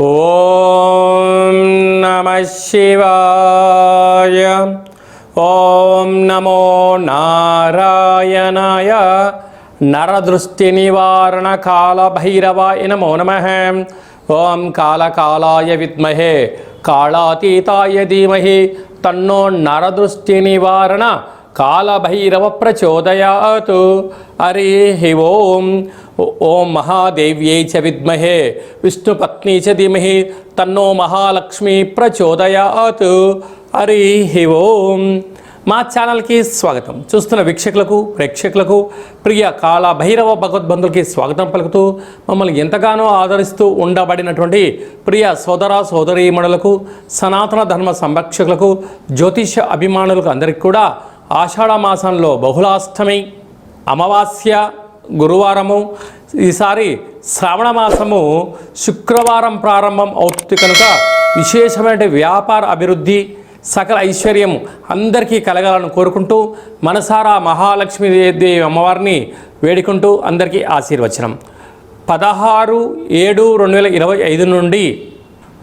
ఓం నమ శివాయ. ఓం నమో నారాయణాయ. నరదృష్టి నివారణ కాల భైరవాయ నమో నమ. ఓం కాలకాలాయ విద్మహే. కాళాతీతాయ ధీమహి. తన్నో నరదృష్టి నివారణ కాలభైరవ ప్రచోదయాత్. హరి ఓం. ఓం మహాదేవ్యై చ విద్మహే విష్ణుపత్ని చ ధీమహి తన్నో మహాలక్ష్మి ప్రచోదయాత్. హరి ఓం. మా ఛానల్కి స్వాగతం. చూస్తున్న వీక్షకులకు ప్రేక్షకులకు ప్రియ కాల భైరవ భగవద్బంధులకి స్వాగతం పలుకుతూ మమ్మల్ని ఎంతగానో ఆదరిస్తూ ఉండబడినటువంటి ప్రియ సోదర సోదరీమణులకు సనాతన ధర్మ సంరక్షకులకు జ్యోతిష అభిమానులకు అందరికీ కూడా ఆషాఢ మాసంలో బహుళాష్టమి అమావాస్య గురువారము ఈసారి శ్రావణ మాసము శుక్రవారం ప్రారంభం అవుతుంది కనుక విశేషమైన వ్యాపార అభివృద్ధి సకల ఐశ్వర్యం అందరికీ కలగాలని కోరుకుంటూ మనసారా మహాలక్ష్మి దేవి అమ్మవారిని వేడుకుంటూ అందరికీ ఆశీర్వచనం. పదహారు ఏడు రెండు వేల ఇరవై ఐదు నుండి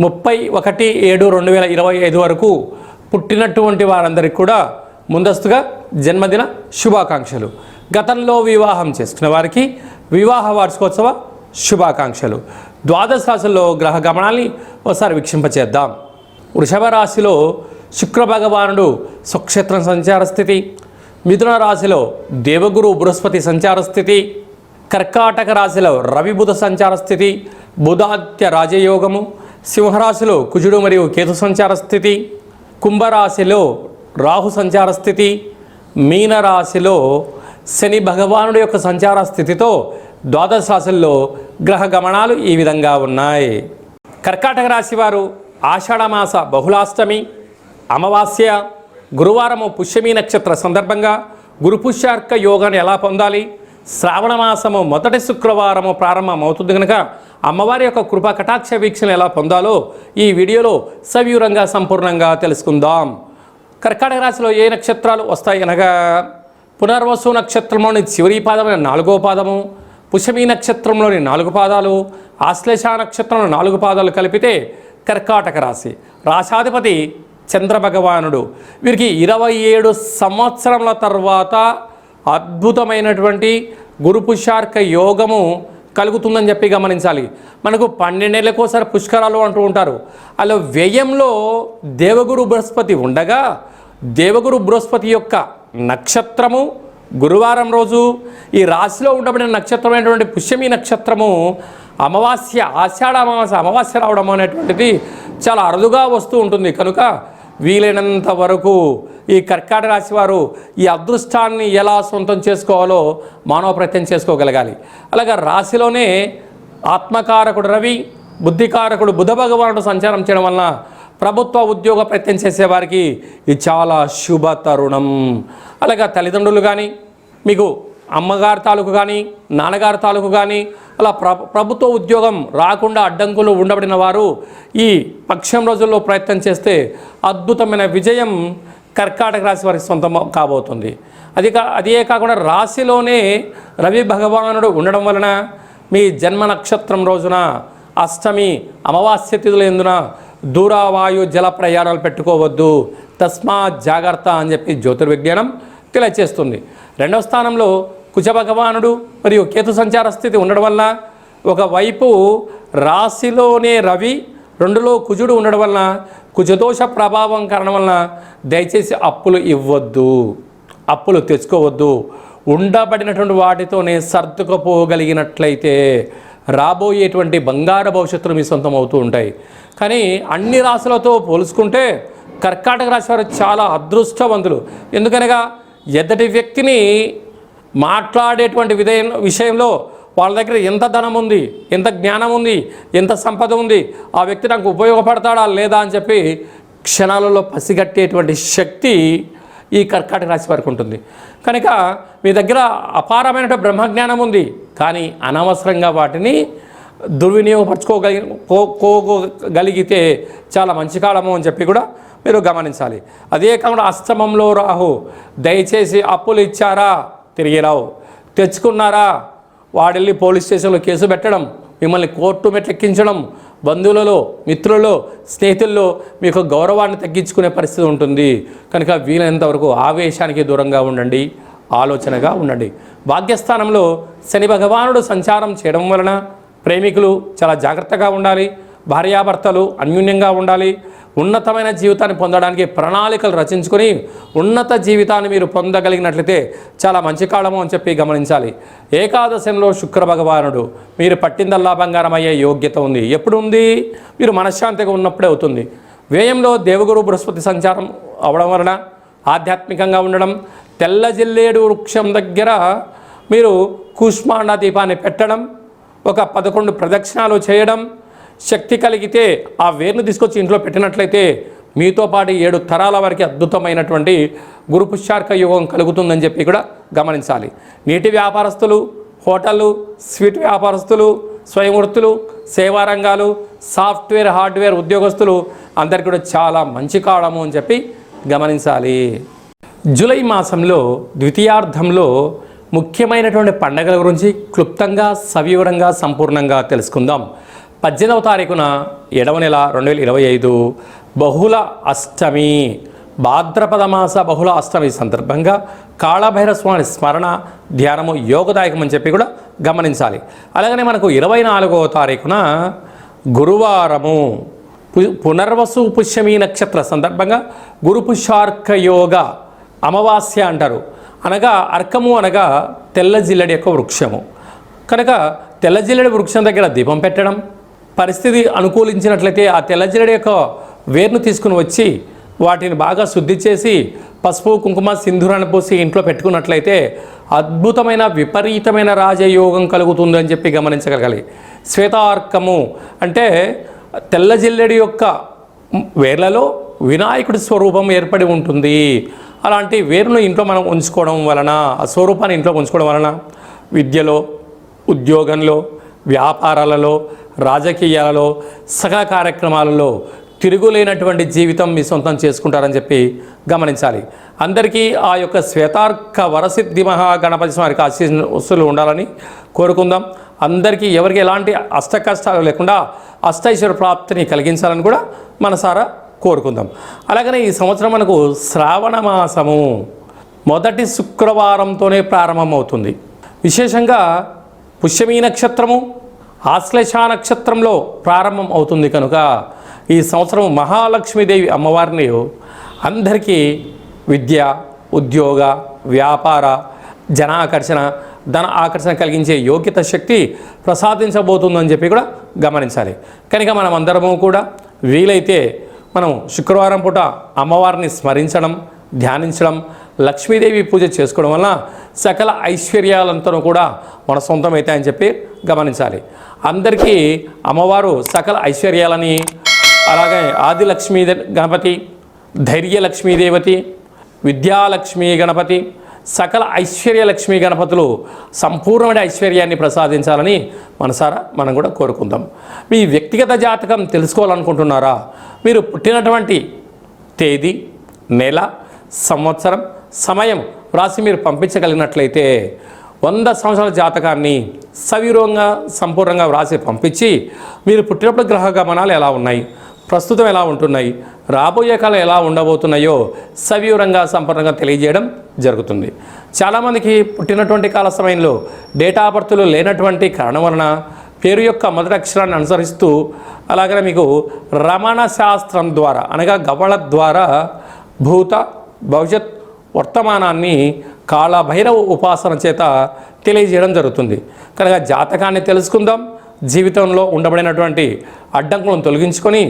ముప్పై ఒకటి ఏడు రెండు వేల ఇరవై ఐదు వరకు పుట్టినటువంటి వారందరికీ కూడా ముందస్తుగా జన్మదిన శుభాకాంక్షలు. గతంలో వివాహం చేసుకున్న వారికి వివాహ వార్షికోత్సవ శుభాకాంక్షలు. ద్వాదశ రాశుల్లో గ్రహ గమనాల్ని ఒకసారి వీక్షింపచేద్దాం. వృషభ రాశిలో శుక్ర భగవానుడు స్వక్షేత్రం సంచార స్థితి మిథున రాశిలో దేవగురు బృహస్పతి సంచార స్థితి కర్కాటక రాశిలో రవిబుధ సంచార స్థితి బుధాత్య రాజయోగము సింహరాశిలో కుజుడు మరియు కేతు సంచార స్థితి కుంభరాశిలో రాహు సంచార స్థితి మీనరాశిలో శని భగవానుడి యొక్క సంచార స్థితితో ద్వాదశ రాశుల్లో గ్రహ గమనాలు ఈ విధంగా ఉన్నాయి. కర్కాటక రాశి వారు ఆషాఢమాస బహుళాష్టమి అమావాస్య గురువారము పుష్యమి నక్షత్ర సందర్భంగా గురు పుష్యార్క యోగాన్ని ఎలా పొందాలి? శ్రావణ మాసము మొదటి శుక్రవారము ప్రారంభం అవుతుంది కనుక అమ్మవారి యొక్క కృపా కటాక్ష వీక్షణ ఎలా పొందాలో ఈ వీడియోలో సవివరంగా సంపూర్ణంగా తెలుసుకుందాం. కర్కాటక రాశిలో ఏ నక్షత్రాలు వస్తాయి అనగా పునర్వసు నక్షత్రంలోని చివరి పాదమైన నాలుగో పాదము పుషమి నక్షత్రంలోని నాలుగు పాదాలు ఆశ్లేష నక్షత్రంలో నాలుగు పాదాలు కలిపితే కర్కాటక రాశి. రాశాధిపతి చంద్రభగవానుడు. వీరికి ఇరవై ఏడు సంవత్సరముల తర్వాత అద్భుతమైనటువంటి గురు పుషార్క యోగము కలుగుతుందని చెప్పి గమనించాలి. మనకు పన్నెండేళ్ళకోసారి పుష్కరాలు అంటూ ఉంటారు. అలా వ్యయంలో దేవగురు బృహస్పతి ఉండగా దేవగురు బృహస్పతి యొక్క నక్షత్రము గురువారం రోజు. ఈ రాశిలో ఉండబడిన నక్షత్రమైనటువంటి పుష్యమి నక్షత్రము అమావాస్య ఆషాఢ అమావాస్య అమావాస్య రావడం అనేటువంటిది చాలా అరుదుగా వస్తూ ఉంటుంది. కనుక వీలైనంత వరకు ఈ కర్కాటక రాశి వారు ఈ అదృష్టాన్ని ఎలా సొంతం చేసుకోవాలో మానవ ప్రయత్నం చేసుకోగలగాలి. అలాగే రాశిలోనే ఆత్మకారకుడు రవి బుద్ధికారకుడు బుధ భగవానుడు సంచారం చేయడం వలన ప్రభుత్వ ఉద్యోగ ప్రయత్నం చేసేవారికి ఇది చాలా శుభ తరుణం అలాగే తల్లిదండ్రులు కానీ మీకు అమ్మగారి తాలూకు కానీ నాన్నగారి తాలూకు కానీ అలా ప్ర ప్రభుత్వ ఉద్యోగం రాకుండా అడ్డంకులు ఉండబడిన వారు ఈ పక్షం రోజుల్లో ప్రయత్నం చేస్తే అద్భుతమైన విజయం కర్కాటక రాశి వారికి సొంతం కాబోతుంది. అది కా అదే కాకుండా రాశిలోనే రవి భగవానుడు ఉండడం వలన మీ జన్మ నక్షత్రం రోజున అష్టమి అమావాస్య తిథుల ఎందున దూరావాయు జల ప్రయాణాలు పెట్టుకోవద్దు. తస్మాత్ జాగ్రత్త అని చెప్పి జ్యోతిర్విజ్ఞానం తెలియచేస్తుంది. రెండవ స్థానంలో కుజ భగవానుడు మరియు కేతు సంచార స్థితి ఉండడం వల్ల ఒకవైపు రాశిలోనే రవి రెండులో కుజుడు ఉండడం వలన కుజదోష ప్రభావం కారణం వలన దయచేసి అప్పులు ఇవ్వద్దు. అప్పులు తెచ్చుకోవద్దు. ఉండబడినటువంటి వాటితోనే సర్దుకుపోగలిగినట్లయితే రాబోయేటువంటి బంగారు భవిష్యత్తులు మీ సొంతం అవుతూ ఉంటాయి. కానీ అన్ని రాశులతో పోల్చుకుంటే కర్కాటక రాశి వారు చాలా అదృష్టవంతులు. ఎందుకనగా ఎద్దటి వ్యక్తిని మాట్లాడేటువంటి విధ విషయంలో వాళ్ళ దగ్గర ఎంత ధనం ఉంది ఎంత జ్ఞానం ఉంది ఎంత సంపద ఉంది ఆ వ్యక్తి నాకు ఉపయోగపడతాడా లేదా అని చెప్పి క్షణాలలో పసిగట్టేటువంటి శక్తి ఈ కర్కాటక రాశి వారికి ఉంటుంది. కనుక మీ దగ్గర అపారమైన బ్రహ్మజ్ఞానం ఉంది కానీ అనవసరంగా వాటిని దుర్వినియోగపరచుకోగలిగితే చాలా మంచి కాలము అని చెప్పి కూడా మీరు గమనించాలి. అదే కాకుండా అష్టమంలో రాహు దయచేసి అప్పులు ఇచ్చారా? తిరిగి రావు. తెచ్చుకున్నారా? వాడెళ్ళి పోలీస్ స్టేషన్లో కేసు పెట్టడం మిమ్మల్ని కోర్టు మెట్లెక్కించడం బంధువులలో మిత్రులలో స్నేహితుల్లో మీకు గౌరవాన్ని తగ్గించుకునే పరిస్థితి ఉంటుంది. కనుక వీలైనంతవరకు ఆవేశానికి దూరంగా ఉండండి. ఆలోచనగా ఉండండి. భాగ్యస్థానంలో శని భగవానుడు సంచారం చేయడం వలన ప్రేమికులు చాలా జాగ్రత్తగా ఉండాలి. భార్యాభర్తలు అన్యూన్యంగా ఉండాలి. ఉన్నతమైన జీవితాన్ని పొందడానికి ప్రణాళికలు రచించుకొని ఉన్నత జీవితాన్ని మీరు పొందగలిగినట్లయితే చాలా మంచి కాలము అని చెప్పి గమనించాలి. ఏకాదశంలో శుక్ర భగవానుడు మీరు పట్టిందల్లా బంగారం అయ్యే యోగ్యత ఉంది. ఎప్పుడు ఉంది మీరు మనశ్శాంతిగా ఉన్నప్పుడే అవుతుంది. వ్యయంలో దేవగురు బృహస్పతి సంచారం అవడం వలన ఆధ్యాత్మికంగా ఉండడం తెల్ల జిల్లేడు వృక్షం దగ్గర మీరు కూష్మాండ దీపాన్ని పెట్టడం ఒక పదకొండు ప్రదక్షిణాలు చేయడం శక్తి కలిగితే ఆ వేరును తీసుకొచ్చి ఇంట్లో పెట్టినట్లయితే మీతో పాటు ఏడు తరాల వరకు అద్భుతమైనటువంటి గురుపుష్యార్క యుగం యోగం కలుగుతుందని చెప్పి కూడా గమనించాలి. నీటి వ్యాపారస్తులు హోటళ్ళు స్వీట్ వ్యాపారస్తులు స్వయం వృత్తులు సేవా రంగాలు సాఫ్ట్వేర్ హార్డ్వేర్ ఉద్యోగస్తులు అందరికీ కూడా చాలా మంచి కావడము అని చెప్పి గమనించాలి. జూలై మాసంలో ద్వితీయార్థంలో ముఖ్యమైనటువంటి పండగల గురించి క్లుప్తంగా సవివరంగా సంపూర్ణంగా తెలుసుకుందాం. పద్దెనిమిదవ తారీఖున ఏడవ నెల రెండు వేల ఇరవై ఐదు బహుళ అష్టమి భాద్రపద మాస బహుళ అష్టమి సందర్భంగా కాళభైరవ స్వామి స్మరణ ధ్యానము యోగదాయకం అని చెప్పి కూడా గమనించాలి. అలాగనే మనకు ఇరవై నాలుగవ తారీఖున గురువారము పు- పునర్వసు పుష్యమి నక్షత్ర సందర్భంగా గురు పుష్యార్క యోగ అమావాస్య అంటారు. అనగా అర్కము అనగా తెల్ల జిల్లడి యొక్క వృక్షము. కనుక తెల్ల జిల్లడి వృక్షం దగ్గర దీపం పెట్టడం పరిస్థితి అనుకూలించినట్లయితే ఆ తెల్ల జిల్లడి యొక్క వేరును తీసుకుని వచ్చి వాటిని బాగా శుద్ధి చేసి పసుపు కుంకుమ సింధూరాన్ని పోసి ఇంట్లో పెట్టుకున్నట్లయితే అద్భుతమైన విపరీతమైన రాజయోగం కలుగుతుంది అని చెప్పి గమనించగలగాలి. శ్వేతార్కము అంటే తెల్ల జిల్లెడి యొక్క వేర్లలో వినాయకుడి స్వరూపం ఏర్పడి ఉంటుంది. అలాంటి వేరును ఇంట్లో మనం ఉంచుకోవడం వలన ఆ స్వరూపాన్ని ఇంట్లో ఉంచుకోవడం వలన విద్యలో ఉద్యోగంలో వ్యాపారాలలో రాజకీయాలలో సహా కార్యక్రమాలలో తిరుగులేనటువంటి జీవితం మీ సొంతం చేసుకుంటారని చెప్పి గమనించాలి. అందరికీ ఆ యొక్క శ్వేతార్క వరసిద్ధి మహాగణపతి స్వామికి ఆశీస్సులు ఉండాలని కోరుకుందాం. అందరికీ ఎవరికి ఎలాంటి అష్ట కష్టాలు లేకుండా అష్టైశ్వర ప్రాప్తిని కలిగించాలని కూడా మనసారా కోరుకుందాం. అలాగనే ఈ సంవత్సరం మనకు శ్రావణ మాసము మొదటి శుక్రవారంతోనే ప్రారంభమవుతుంది. విశేషంగా పుష్యమీ నక్షత్రము ఆశ్లేష నక్షత్రంలో ప్రారంభం అవుతుంది కనుక ఈ సంవత్సరం మహాలక్ష్మీదేవి అమ్మవారిని అందరికీ విద్య ఉద్యోగ వ్యాపార జనాకర్షణ ధన ఆకర్షణ కలిగించే యోగ్యత శక్తి ప్రసాదించబోతుందని చెప్పి కూడా గమనించాలి. కనుక మనం అందరము కూడా వీలైతే మనం శుక్రవారం పూట అమ్మవారిని స్మరించడం ధ్యానించడం లక్ష్మీదేవి పూజ చేసుకోవడం వలన సకల ఐశ్వర్యాలంతా కూడా మన సొంతమవుతాయని చెప్పి గమనించాలి. అందరికీ అమ్మవారు సకల ఐశ్వర్యాలని అలాగే ఆదిలక్ష్మీ గణపతి ధైర్య లక్ష్మీదేవతి విద్యాలక్ష్మీ గణపతి సకల ఐశ్వర్యలక్ష్మీ గణపతులు సంపూర్ణమైన ఐశ్వర్యాన్ని ప్రసాదించాలని మనసారా మనం కూడా కోరుకుందాం. మీ వ్యక్తిగత జాతకం తెలుసుకోవాలనుకుంటున్నారా? మీరు పుట్టినటువంటి తేదీ నెల సంవత్సరం సమయం వ్రాసి మీరు పంపించగలిగినట్లయితే వంద సంవత్సరాల జాతకాన్ని సవివరంగా సంపూర్ణంగా వ్రాసి పంపించి మీరు పుట్టినప్పుడు గ్రహ గమనాలు ఎలా ఉన్నాయి? ప్రస్తుతం ఎలా ఉంటున్నాయి? రాబోయే కాలం ఎలా ఉండబోతున్నాయో సవివరంగా సంపూర్ణంగా తెలియజేయడం జరుగుతుంది. చాలామందికి పుట్టినటువంటి కాల సమయంలో డేటా బర్త్లు లేనటువంటి కారణం వలన పేరు యొక్క మొదటి అక్షరాన్ని అనుసరిస్తూ అలాగనే మీకు రమణ శాస్త్రం ద్వారా అనగా గవళ ద్వారా భూత భవిష్యత్ వర్తమానాన్ని కాళభైరవ ఉపాసన చేత తెలియజేయడం జరుగుతుంది. కనుక జాతకాన్ని తెలుసుకుందాం. జీవితంలో ఉండబడినటువంటి అడ్డంకులను తొలగించుకొని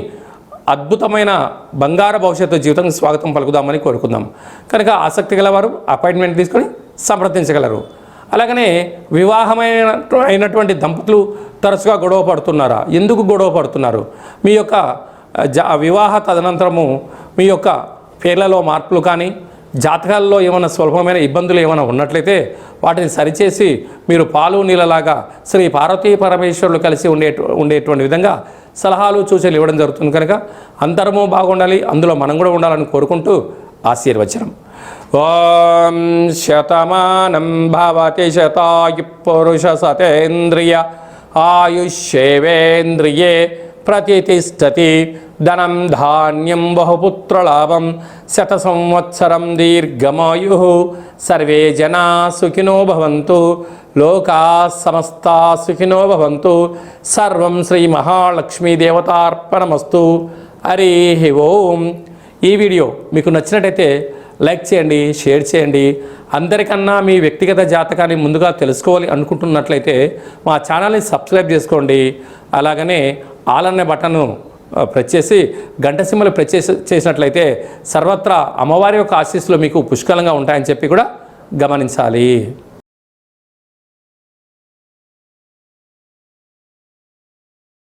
అద్భుతమైన బంగారు భవిష్యత్తు జీవితం స్వాగతం పలుకుదామని కోరుకుందాం. కనుక ఆసక్తి గలవారు అపాయింట్మెంట్ తీసుకొని సంప్రదించగలరు. అలాగనే వివాహమైన అయినటువంటి దంపతులు తరచుగా గొడవ పడుతున్నారా? ఎందుకు గొడవ పడుతున్నారు? మీ యొక్క జ వివాహ తదనంతరము మీ యొక్క పేర్లలో మార్పులు కానీ జాతకాల్లో ఏమైనా స్వల్పమైన ఇబ్బందులు ఏమైనా ఉన్నట్లయితే వాటిని సరిచేసి మీరు పాలు నీళ్ళలాగా శ్రీ పార్వతీ పరమేశ్వరులు కలిసి ఉండే ఉండేటువంటి విధంగా సలహాలు సూచనలు ఇవ్వడం జరుగుతుంది కనుక అందరము బాగుండాలి. అందులో మనం కూడా ఉండాలని కోరుకుంటూ ఆశీర్వచనం. ఓం శతమానం భవతి శతాయు పురుష సతేంద్రియ ఆయుష్యేవేంద్రియే ప్రతిష్టతి ధనం ధాన్యం బహుపుత్రలాభం శత సంవత్సరం దీర్ఘమాయు. సర్వే జనా సుఖినో భవంతు లోకా సమస్తా సుఖినో భవంతు. సర్వం శ్రీ మహాలక్ష్మీ దేవతార్పణమస్తు. హరి ఓం. ఈ వీడియో మీకు నచ్చినట్టయితే లైక్ చేయండి షేర్ చేయండి. అందరికన్నా మీ వ్యక్తిగత జాతకాన్ని ముందుగా తెలుసుకోవాలి అనుకుంటున్నట్లయితే మా ఛానల్ని సబ్స్క్రైబ్ చేసుకోండి. అలాగనే ఆల్ అనే బటన్ను ప్రెస్ చేసి గంట సింహలు ప్రెస్ చేసి చేసినట్లయితే సర్వత్రా అమ్మవారి యొక్క ఆశీస్సులు మీకు పుష్కలంగా ఉంటాయని చెప్పి కూడా గమనించాలి.